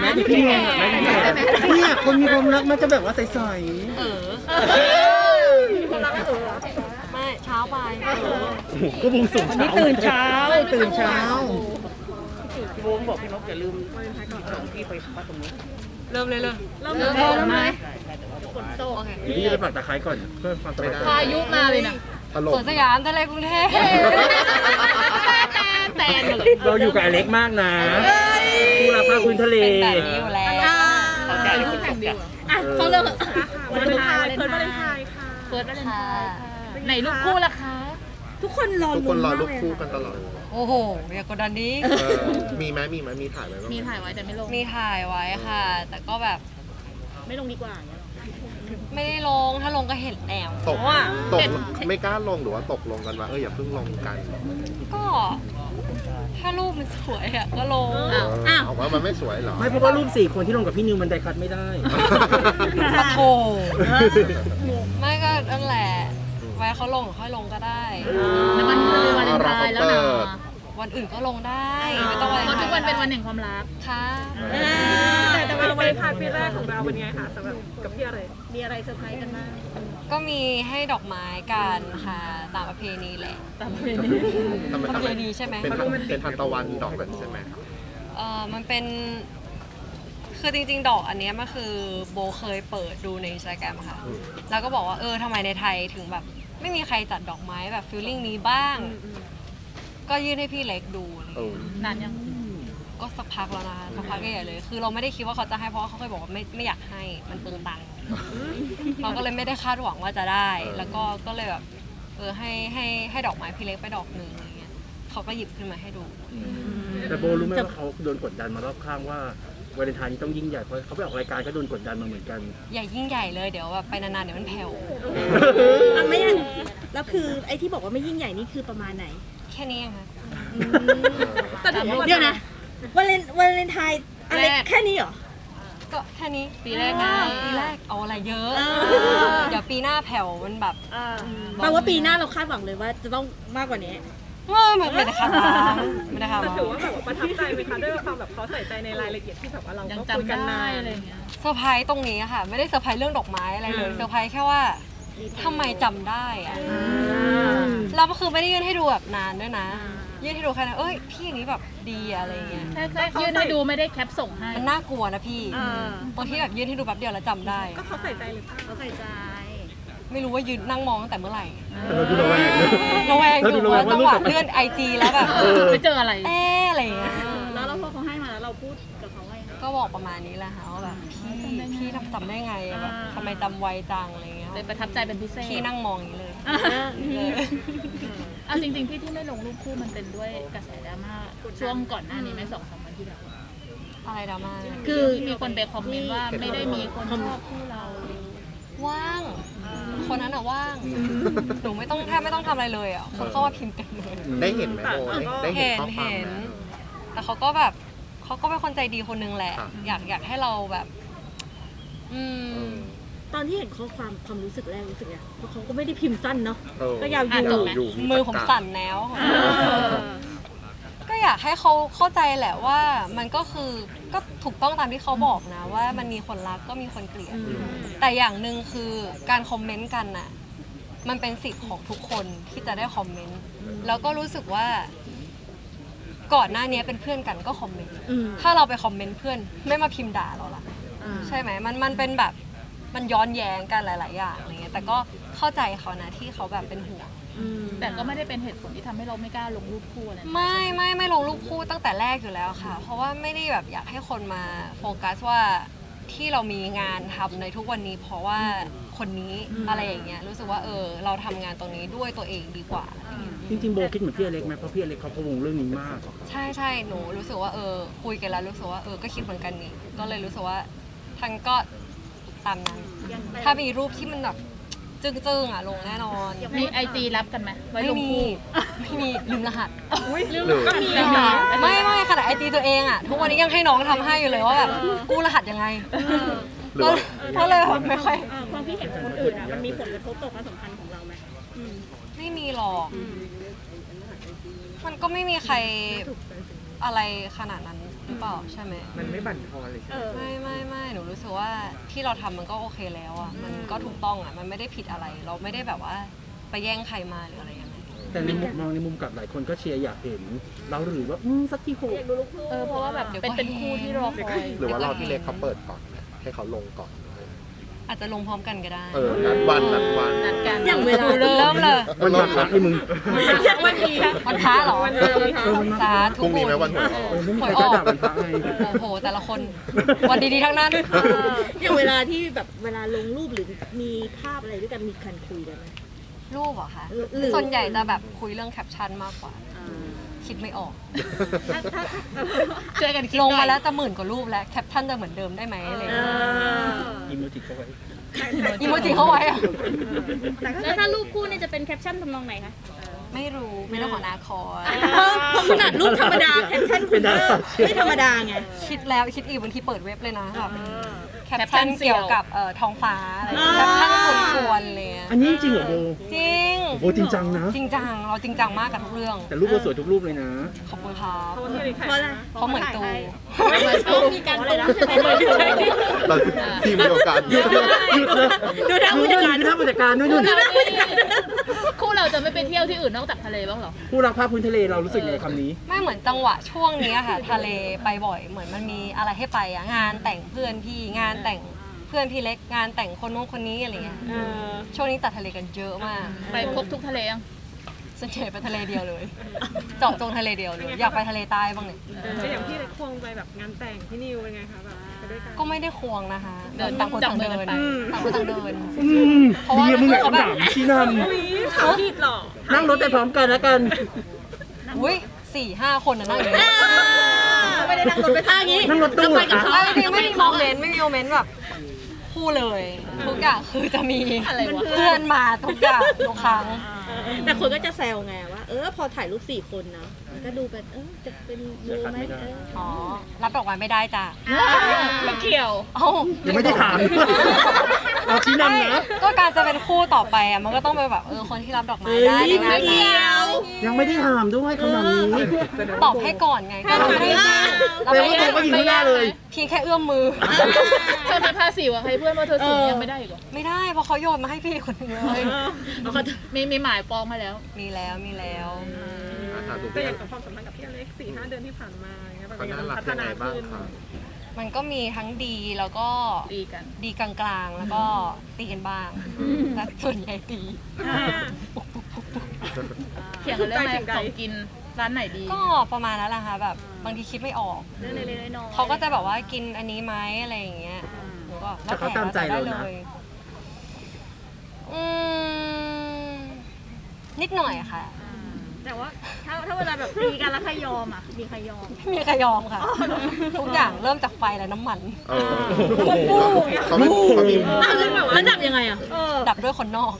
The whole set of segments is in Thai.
แม่ที่พี่งงอะแม่ที่พี่งงอะเนี่ยคนมีความรักมันจะแบบว่าใสเออไม่เช้าไปๆก็วงสูงนี่ตื่นเช้าตื่นเช้าพี่โบบอกพี่นกอย่าลืมของพี่ไปมาตรงนี้เริ่มเลยเลยเริ่มเลยเริ่มเลยโอเคเดี๋ยวพี่จะไปปักตะไคร้ก่อนเพื่อความสบายใจพายุมาเลยนะตลสกวนสยามทะเลกรุงเทพแตนเลยเราอยู่กับอเล็กมากนะ ผู้รักภาคพื้นทะเลเป็นแบบนี้อยู่แล้วเข้าใจอยู่เข้าใจอะเขาเริ่มวันเลนไทน์เฟิร์สวันเลนไทน์ค่ะเฟิร์สวาเลนไทค่ะน์ไหนลูกคู่ล่ะคะ ทุกคนรอทุกคนรอรูปคู่กันตลอดโอ้โหอย่ากดดันดิเออมีไหมมีไหมมีถ่ายไหมบ้างไหมีถ่ายไว้แต่ไม่ลง มีถ่ายไว้ค่ะ แต่ก็แบบไม่ลงดีกว่าอย่างเงี้ยหรอไม่ได้ลง ถ้าลงก็เห็นแนวตกว่าตกไม่กล้าลงหรือว่าตกลงกันว่าเอออย่าเพิ่งลงกัน ก็ ถ้ารูปมันสวยอะก็ลงเออเอาว่ามันไม่สวยเหรอ ไม่เพราะว่ารูปสี่คนที่ลงกับพี่นิวมันไดคัดไม่ได้ ปะโถ ไม่ก็นั่นแหละไว้เขาลงค่อยลงก็ได้แต่มันเลยวาเลนไทน์แล้วนะวันอื่นก็ลงได้ ไม่ต้องวันเพราะทุกวันเป็นวันแห่งความรัก ค่ะแต่ แต่วันเลนไทน์ปีแรกของเราเป็นไงคะสำหรับกับพี่อะไรมีอะไรเซอร์ไพรส์กันบ้างก็มีให้ดอกไม้กันค่ะตามประเพณีแหละทำไมประทำเพไมณีใช่ไหมเป็นทันเป็นทันตะวันดอกแบบใช่ไหมครับเออมันเป็นคือจริงๆ ดอกอันเนี้ยมันคือโบเคยเปิดดูในอินสตาแกรมค่ะ แล้วก็บอกว่าเออทำไมในไทยถึงแบบ ไม่มีใครจัดดอกไม้แบบฟิลลิ่งนี้บ้าง ก็ยื่นให้พี่เล็กดูอะไรเอเงี้ยอนานยัง ก็สักพักแล้วนะคะสักพักใหญ่ๆเลย คือเราไม่ได้คิดว่าเขาจะให้เพราะว่าเขาเคยบอกว่าไม่ไม่อยากให้มันเปลืองตังค์เราก็เลยไม่ได้คาดหวังว่าจะได้ แล้วก็ก็เลยแบบเออให้ให้ให้ดอกไม้พี่เล็กไปดอกหนึ่งอะไรเงี้ยเขาก็หยิบขึ้นมาให้ดู แต่โบรู้ไหมว่าเขาโดนกดดันมารอบข้างว่าวาเลนไทน์นี้ต้องยิ่งใหญ่เพราะเขาไปออกรายการก็โดนกดดันมาเหมือนกัน อย่ายิ่งใหญ่เลยเดี๋ยวแบบไปนานๆเดี๋ยวมันแผ่วอะไม่อะแล้วคือไอ้ที่บอกว่าไม่ยิ่งใหญ่นี่คือประมาณไหน แค่นี้เองค่ะ แต่ถือว่าเดี๋ยวนะ วาเลนวาเลนไทน์อะไรแรก แค่นี้เหรอ ก็แค่นี้ปีแรกไงปีแรกเอาอะไรเยอะ อ่า เดี๋ยวปีหน้าแผ่วมันแบบอ่าแปลว่าปีหน้าเราคาดหวังเลยว่าจะต้องมากกว่านี้ เออไม่ไม่ได้คาดหวังไม่ได้คาดหแต่วังถือว่าแบบว่าประทับใจไหมคะด้วยความแบบเขาใส่ใจในรายละเอียดที่แบบว่าเรายังก็คุยจำกันได้นานอะไรอย่างเงี้ย เซอร์ไพรส์ตรงนี้อะค่ะ ไม่ได้เซอร์ไพรส์เรื่องดอกไม้อะไรเลยเซอร์ไพรส์แค่ว่าทำไมจำได้อะแล้วก็คือไม่ได้ยื่นให้ดูแบบนานด้วยนะ ยื่นให้ดูแค่นั้นเอ้ยพี่อันนี้แบบดีอะอะไรเงี้ยแค่แค่ยื่นให้ดูไม่ได้แคปส่งให้ มันน่ากลัวนะพี่บางทีแบบยื่นให้ดูแป๊บเดียวแล้วจำได้ ก็เขาใส่ใจหรือเปล่าเขาใส่ใจ ไม่รู้ว่ายืนนั่งมองตั้งแต่เมื่อไหร่เออดูระแวงเลยระแวงแล้วดูดูระแวว่างว่าจังรูหปวะแบบเลื่อนไอจีแล้วแบบเออ ไปเจออะไร เอ๊ะอะไรเงี้ย แล้วเราพอเขาให้มาแล้วเราพูดกับเขาว่ายังไง ก็บอกประมาณนี้แหละค่ะว่าแบบพี่พี่ทำจำได้ไงอะแบบทำไมจำไวจังอะไรเงี้ยเลยประทับใจเป็นพิเศษ พี่นั่งมองอย่างนี้เลย เอาจริงๆที่ที่ไม่ลงรูปคู่มันเป็นด้วยกระแสดราม่าช่วงก่อนหน้านี้ไหมสองสามวันที่แล้วอะไรดราม่าคือมีคนไปคอมเมนต์ว่าไม่ได้มีคนชอบคู่เรา ว่าง คนนั้นอะว่างหนูไม่ต้องแทบไม่ต้องทำอะไรเลยอะคนเข้ามาพิมพ์เต็มเลย ได้เห็นไหมโบได้ได้เห็นเห็นข้อความเห็น ไหม แต่เขาก็แบบเขาก็เป็นคนใจดีคนนึงแหละครับอยากอยากให้เราแบบ อืเอมอ ตอนที่เห็นข้อความความรู้สึกแรกรู้สึกไงเพราะเขาก็ไม่ได้พิมพ์สั้นเนาะ เออก็ยาวอยู่ อ่านจบไหมอยู่มือผมสั่นแล้ว ก็อยากให้เขาเข้าใจแหละว่ามันก็คือก็ถูกต้องตามที่เขาบอกนะ ว่ามันมีคนรักก็มีคนเกลียดแต่อย่างหนึ่งคือการคอมเมนต์กันน่ะมันเป็นสิทธิ์ของทุกคนที่จะได้คอมเมนต์แล้วก็รู้สึกว่า ก่อนหน้านี้เป็นเพื่อนกันก็คอมเมนต์อืมถ้าเราไปคอมเมนต์เพื่อน ไม่มาพิมพ์ด่าเราล่ะอ่า ใช่ไหมมันมันเป็นแบบ มันย้อนแย้งกันหลาย ๆ อย่างอะไรเงี้ยแต่ก็เข้าใจเขานะที่เขาแบบเป็นห่วงอืมแต่ก็ไม่ได้เป็นเหตุผลที่ทำให้เราไม่กล้าลงรูปคู่อะไรนะไม่ไม่ไม่ลงรูปคู่ตั้งแต่แรกอยู่แล้วค่ะ เพราะว่าไม่ได้แบบอยากให้คนมาโฟกัสว่าที่เรามีงานทำในทุกวันนี้ เพราะว่าคนนี้อะไรอย่างเงี้ยรู้สึกว่าเออเราทำงานตรงนี้ด้วยตัวเองดีกว่าอะไรเงี้ยจริงๆโบคิดเหมือนพี่อเล็กไหมเพราะพี่อเล็กเขาพะวงเรื่องนี้มาก ใช่ใช่หนูรู้สึกว่าเออคุยกันแล้วรู้สึกว่าเออก็คิดเหมือนกันนี่ก็เลยรู้สึกว่าทั้งก็ ตามนั้น ถ้ามีรูปที่มันแบบจึ้งๆอะลงแน่นอนมีไอจีรับกันไหมไว้ไม่ลงมีคู่ไม่มีลืมรหัส หรือ ไม่มีไม่ไม่ขนาดไอจีตัวเองอะ ทุกวันนี้ยังให้น้องทำให้อยู่เลยว่าแบบกู้รหัสยังไงหรือก็ว่า ก็เลยแบบไม่ค่อย เออความที่เห็นของคนอื่นอะมันมีผลกระทบต่อความสัมพันธ์ของเราไหมไม่มีหรอก มันก็ไม่มีใครอะไรขนาดนั้น หรือเปล่าใช่ไหมมันไม่บั่นทอนเลยใช่ไหมไม่ไม่ไม่หนูรู้สึกว่าที่เราทำมันก็โอเคแล้วอะมันก็ถูกต้องอะมันไม่ได้ผิดอะไร เราไม่ได้แบบว่าไปแย่งใครมาหรืออะไรยังไงแต่ในมุมมองในมุมกลับหลายคนก็เชียร์อยากเห็น เราหรือว่าอืมสักทีโหก เออเพราะว่าแบบเป็นเป็นคู่ที่รอคอย หรือว่ารอที่เล็กเขาเปิดก่อนนะให้เขาลงก่อน อาจจะลงพร้อมกันก็ได้ เออนัดวันนัดวัน นัดกันอย่างเวลาเริ่มเลยมันมาพักที่มึง วันนี้วันพระเหรอวันนี้วันพระเออมันมาสาพธุรุ่งนี้ไหมวันหวยออก เออไม่มีใครกล้าด่ามันพระไง โอ้โห แต่ละคนวันดีๆทั้งนั้นอย่างเวลาที่แบบเวลาลงรูปหรือมีภาพอะไรด้วยกันมีการคุยกันไหม รูปเหรอคะ หรือ ส่วนใหญ่จะแบบคุยเรื่องแคปชั่นมากกว่า คิดไม่ออกถ้าถ้าเจอกันคิดลงหน่มาอยแล้วจะหมื่นกว่ารูปแล้วแคปชั่นจะเหมือนเดิมได้ไหมอะไรอย่างเอเงี้ยออีโมจิเข้าไว้อีโมจิเข้าไว้อะแล้วถ้ารูปคู่นี่จะเป็นแคปชั่นทำนองไหนคะ ไม่รู้ไม่ต้องขอนาคอยเพราะเพราะขนาดรูปธรรมดาแคปชั่นคุณก็ไม่ธรรมดาไง คิดแล้วคิดอีกบางทีเปิดเว็บเลยนะแบบ แคปชั่นเกี่ยวกับเอ่อท้องฟ้าอะไรอย่างเงี้ยแคปชั่นกวนๆเลยอะอันนี้จริงเหรอโบจริง โบจริงจังนะ จริงจังเราจริงจังมากกับทุกเรื่อง แต่รูปโบสวยทุกรูปเลยนะ ขอบคุณครับเพราะอะไรเพราะเหมือนตูมีการตุ้มใช่ไหมเราทีมเดียวกันหยุดหยุดหยุดเลยดูทางผู้จัดการดูท่าผู้จัดการนู่นนู่น คู่เราจะไม่ไปเที่ยวที่อื่นนอกจากทะเลบ้างเหรอ ผู้รักภาพพื้นทะเลเรารู้สึกไงคำนี้ ไม่เหมือนจังหวะช่วงเนี้ยค่ะ ทะเลไปบ่อยเหมือนมันมีอะไรให้ไปอะงานแต่งเพื่อนพี่งานแต่งเพื่อนพี่เล็กงานแต่งคนนู้นคนนี้อะไรเงี้ยเออช่วงนี้ตัดทะเลกันเยอะมากไปครบทุกทะเลยังส่วนใหญ่ไปทะเลเดียวเลยเจาะจงทะเลเดียวเลยอยากไปทะเลใต้บ้างเนี่ยก็อย่างพี่เล็กควงไปแบบงานแต่งพี่นิวเป็นไงคะแบบไป ด้วยกัน ก็ไม่ได้ควงนะคะเดินต่างคนจับต่างมือเดิกันนไปต่างคนต่างเดิน อืมเพราะว่า ดีอะมึงอยากเขาแบบถามชี้นอุ้ยถามผิดเหรอำนั่งรถไปพร้อมกันแล้วกันอุ้ยสี่ห้าคนน่ะนั่งอยู่เนี่ยไม่ได้นั่งรถไปท่างี้ นั่งรถตู้ไปกับอะเขาไม่จริงๆไม่มีโมเมนต์ไม่มีโมเมนต์แบบคู่เลยทุกอย่างคือจะมีอะไรวะ เพื่อนมาทุกอย่างทุกครั้ง แต่คนก็จะแซวไงว่า เออพอถ่ายรูปสี่คนนะมันก็ดูเป็นเออจะเป็นโบไหมเอออ๋อ รับดอกไม้ไม่ได้จ้ะไม่เกี่ยวเอ้ายังไม่ได้ถาม เราชี้นำนะก็การจะเป็นคู่ต่อไปอะมันก็ต้องเป็นแบบเออคนที่รับดอกไม้เฮ้ยได้ไม่ในงานเกี่ยว ยังไม่ได้ถามด้วยคำถามนี้ตอบให้ก่อนไงก็เราไม่ได้แปลว่าโบก็ยิงข้างหน้าเลย เพียงแค่เอื้อมมือ เธอมีภาษีว่าใครเพื่อนว่าเธอสูงยังไม่ได้อีกเหรอไม่ได้เพราะเขาโยนมาให้พี่คนหนึงเลยเอาเขามีมีหมายปองมาแล้ว มีแล้วมีแล้วอ่าถามดูแต่พี่อย่างกับความสัมพันธ์กับพี่อเล็กสี่ห้าเดือนที่ผ่านมาอย่างเงี้ยแบบเขายังน่ารักพัฒยังไงนาบ้างขึ้นครับมันก็มีทั้งดีแล้วก็ดีกัน ดีกลางๆ แล้วก็ตีกันบ้างแต่ส่วนใหญ่ตีเถียงกันเรื่องอะไรของกินร้านไหนดีก็ประมาณนั้นแหละค่ะแบบบางทีคิดไม่ออก เรื่องเล็กๆน้อยๆเขาก็จะแบบว่ากินอันนี้ไหมอะไรอย่างเงี้ยหนูก็แต่เขาตามใจเรานะได้ลยอืมนิดหน่อยอะค่ะ แต่ว่าถ้าถ้าเวลาแบบตีกันแล้วใครยอมอะมีใครยอม ไม่มีใครยอมค่ะ ทุกอย่างเริ่มจากไฟและน้ำมัน เออเขาไม่เขามีแล้วดับยังไงอะดับด้วยคนนอก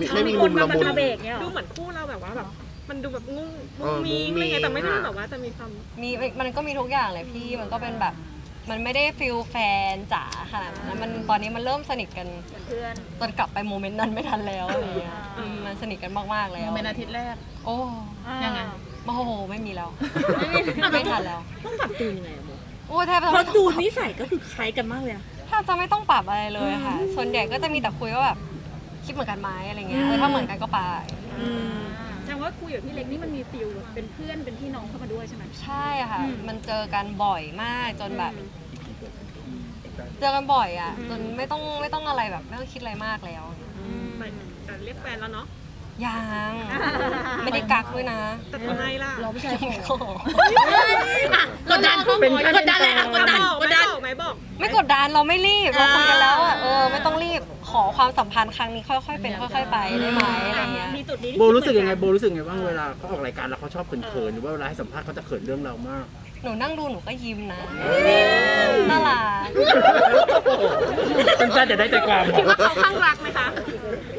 มีไม่มีมุมละมุนเบรกเนี่ยหรดูอเหมือนคู่เราแบบว่าแบบมันดูแบบงุ้งเออมีมุ้งมิ้ไม่งไงแต่ไม่ได้อะแบบว่าจะมีความ มีมันก็มีทุกอย่างเลยพี่มันก็เป็นแบบ มันไม่ได้ฟิลแฟนจ๋าขนาดนั้นมันตอนนี้มันเริ่มสนิทกันเพื่อนจนกลับไปโมเมนต์นั้นไม่ทันแล้วอะไรเงี้ยอืมมันสนิทกันมากๆแล้วเป็นอาทิตย์แรก โอ้ยังไง โอ้โหไม่มีแล้ว ไม่ทันแล้ว ต้องปรับตัวยังไงอะโบโอ้แทบจะเพไม่ราะต้องดูนิสัยก็คือคล้ายกันมากเลยอะ แทบจะไม่ต้องปรับอะไรเลยค่ะ ส่วนใหญ่ก็จะมีแต่คุยว่าแบบคิดเหมือนกันไหมอะไรเงี้ยเออถ้าเหมือนกันก็ไปอืมแสดงว่าคุยกับพี่เล็กนี่มันมีฟิลเป็นเพื่อนเป็นพี่น้องเข้ามาด้วยใช่ไหม ใช่ค่ะมันเจอกันบ่อยมากจนแบบเจอกันบ่อยอะจนไม่ต้องไม่ต้องอะไรแบบไม่ต้องคิดอะไรมากแล้วแต่แต่เรียกแฟนแล้วเนาะ ยัง ไม่ได้กักด้วยนะแต่ทำไมล่ะเราไม่ใช่ไม่ขอกดดันเป็นแค่กดดันเลยค่ะกดดันบอกกดดันไหมบอกไม่กดดันเราไม่รีบเราคุยกันแล้วอะเออไม่ต้องรีบขอความสัมพันธ์ครั้งนี้ค่อยๆเป็นค่อยๆไปได้ไหมอะไรเงี้ยมีจุดนี้ที่โบรู้สึกยังไงโบรู้สึกไงบ้างเวลาเขาออกรายการแล้วเขาชอบเขินๆหรือว่าเวลาให้สัมภาษณ์เขาจะเขินเรื่องเรามาก หนูนั่งดูหนูก็ยิ้มนะน่ารักเป็นแฟนแต่ได้ใจความคิดว่าเขาข้างรักไหมคะ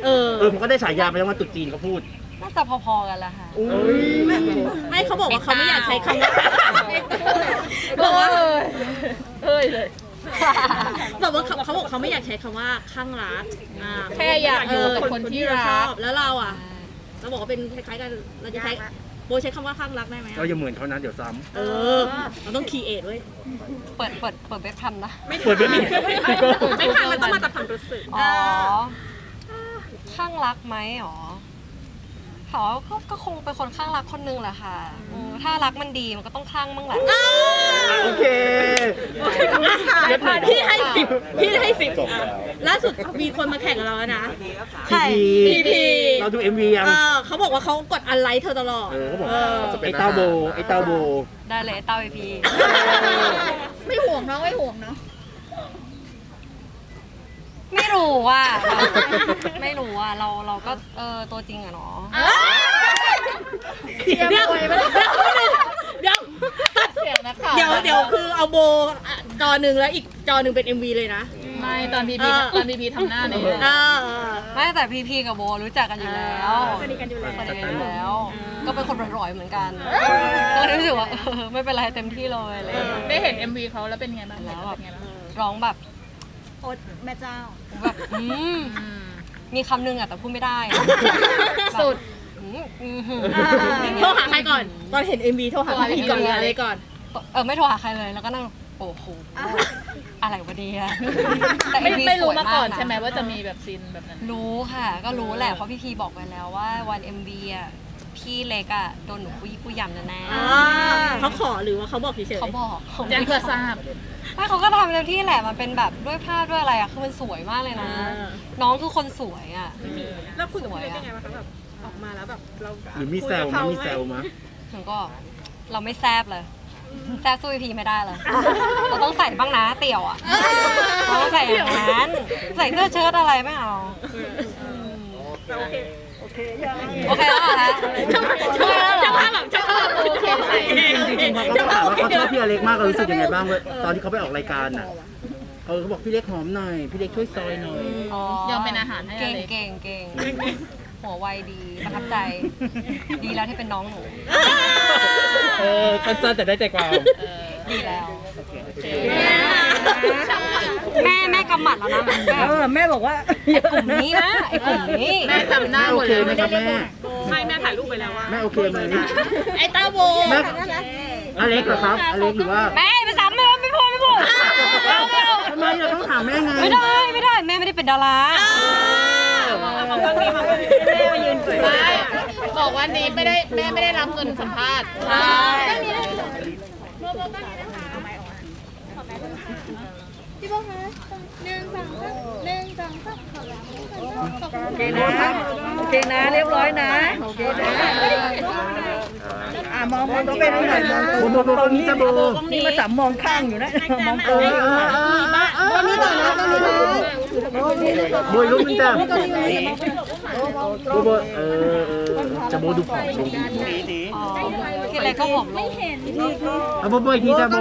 เออ เออผมก็ได้ฉายาไปแล้วว่าตุ๊จีนเขาพูด น่าจะพอๆกันแหละค่ะไม่ไม่เขาบอกว่าเขาไม่อยากใช้คำว่าบอกว่าเอ้ยเลยบอกว่าเขาเขาบอกเขาไม่อยากใช้คำว่าข้างรักอ่าแค่อยากอยู่กับคนที่รักชอบแล้วเราอะเราบอกว่าเป็นคล้ายๆกันเราจะใช้ โบใช้คำว่าข้างรักได้ไหมเราอย่าเหมือนเขานะเดี๋ยวซ้เออเราต้องคีเอทด้วยเปิดเปิดเปิดเว็บทำนะำเปิดไม่มีพี่โก้ไม่ผ่านมันต้องมาจากความรู้สึก อ๋อ ข้างรักไหมอ๋อ เขาก็ก็คงเป็นคนข้างรักคนนึงแหละค่ะอืมถ้ารักมันดีมันก็ต้องข้างบ้างแหละ โอเคพี่ให้สิบพี่ให้สิบจบแล้ว ล่าสุดมีคนมาแข่งกับเราแล้วนะใช่พีพีพี เราดู MV ยัง เออเขาบอกว่าเขากดอันไลค์เธอตลอดเออเขาบอกเออจะเป็นไอ้เต้าโบ ไอ้เต้าโบ ได้เลยเต้าไอพี ไม่ห่วงเนาะไม่ห่วงเนาะ ไม่รู้ว่า ไม่รู้ว่าเราเราก็เออตัวจริงอะเนาะเดี๋ยวเดี๋ยวเดี๋ยวเสียงนักข่าวเดี๋ยวเดี๋ยวคือเอาโบอะจอหนึ่งแล้วอีกจอหนึ่งเป็น MV เลยนะ ไม่ตอนพีพีเออ ตอนพีพีทำหน้าเนี่ยเออ ไม่แต่พีพีกับโบรู้จักกันอยู่แล้วสนิทกันอยู่แล้ว สนิทกันอยู่แล้ว ก็เป็นคนร่อยๆเหมือนกันก็เลยรู้สึกว่าเออไม่เป็นไรเต็มที่เลยอะไรอย่างเลยได้เห็น MV เขาแล้วเป็นไงบ้างแล้วแบบเป็นไงบ้างร้องแบบโอ๊ตแม่เจ้า แบบอืมอืมมีคำนึงอะแต่พูดไม่ได้ สุด อืมอืมอืมโทรหาใครก่อน ตอนเห็น MV โทรหาพี่ก่อนหรืออะไรก่อน เออไม่โทรหาใครเลยแล้วก็นั่งโอ้โหอะไรวะเนี่ยแต่ ไม่ MV ไม่รู้สวยมาก่อนะ ใช่ไหมว่าจะมีแบบซีนแบบนั้น รู้ค่ะก็รู้แหละ เพราะพี่พีบอกไว้แล้วว่าวัน MV อะพี่เล็กอะโดนหนูคุยคุยยำแน่เขาขอหรือว่าเขาบอกเฉยๆเขาบอกแจ้งเพื่อทราบ ไม่เขาก็ทำเต็มที่แหละมันเป็นแบบด้วยภาพด้วยอะไรอะคือมันสวยมากเลยนะ น้องคือคนสวยอะแล้วคุยกับพี่เล็กยังไงบ้างคะแบบออกมาแล้วแบบเราหรือมีแซวมั้ยมีแซวมั้ยถึงก็เราไม่แซบเลย แซบสู้พี่ไม่ได้เลย เราต้องใส่บ้างนะเตี่ยวอะเราต้องใส่อย่างนั้น ใส่เสื้อเชิ้ตอะไรไม่เอาเราโอเค โอเคแล้วเหรอคะโอเคแล้วเหรจะอภาพแบบจะภาพโอเคใส่จริงๆเขาถามว่าเขาชอบพี่อเล็กมากเรารู้สึกยังไงบ้างเว้ยตอนที่เขาไปออกรายการอะเออเขาบอกพี่เล็กหอมหน่อยพี่เล็กช่วยซอยหน่อย ยอมเป็นอาหารให้เก่งอะไร เก่งเก่งหัวไวดีประทับใจ ดีแล้วที่เป็นน้องหนู เออสั้นๆแต่ได้ใจความ ดีแล้ว แม่แม่กำหมัดแล้วนะแบบแม่บอกว่าไอ้กลุ่มนี้นะไอ้กลุ่มนี้แม่จำหน้าแม่หโอมดเคเลยไหมครับแม่ไม่แม่ถ่ายรูปไปแล้วว่าแม่โอเคไหมไอ้ตาโบแม่อเล็กเหรอครับอเล็กหรือว่าแม่ไปซ้ำไม่ไม่พูดไม่พูดเอาไม่เอาทำไมเราต้องถามแม่ไงไม่ได้ไม่ได้แม่ไม่ได้เป็นดาราของเรื่องนี้มาแม่มายืนสวยไม่บอกว่านี้ไม่ได้แม่ไม่ได้รับเงินสัมภาษณ์ใช่ โอเคนะ โอเคนะ เรียบร้อยนะ โอเคนะ อ่ามองมองตัวเป็นหน่อยมองตัวโบโบโบตรงนี้จะโบนี่มาจับมองข้างอยู่นะ มองเอตัวอเออเออเออตรงนี้ก่อนนะตรงนี้ก่อนโบยลูกจ้ะโบโบเออจะโบดูผอมลงอ๋ อพี่เล็กก็ผมลงเอาโบโบอีกทีจ้ะโบ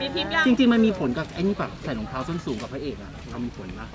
มีทิปยังจริง ๆ มันมีผลกับไอ้นี่ปะใส่รองเท้าส้นสูงกับพระเอกอะเรามีผลปะ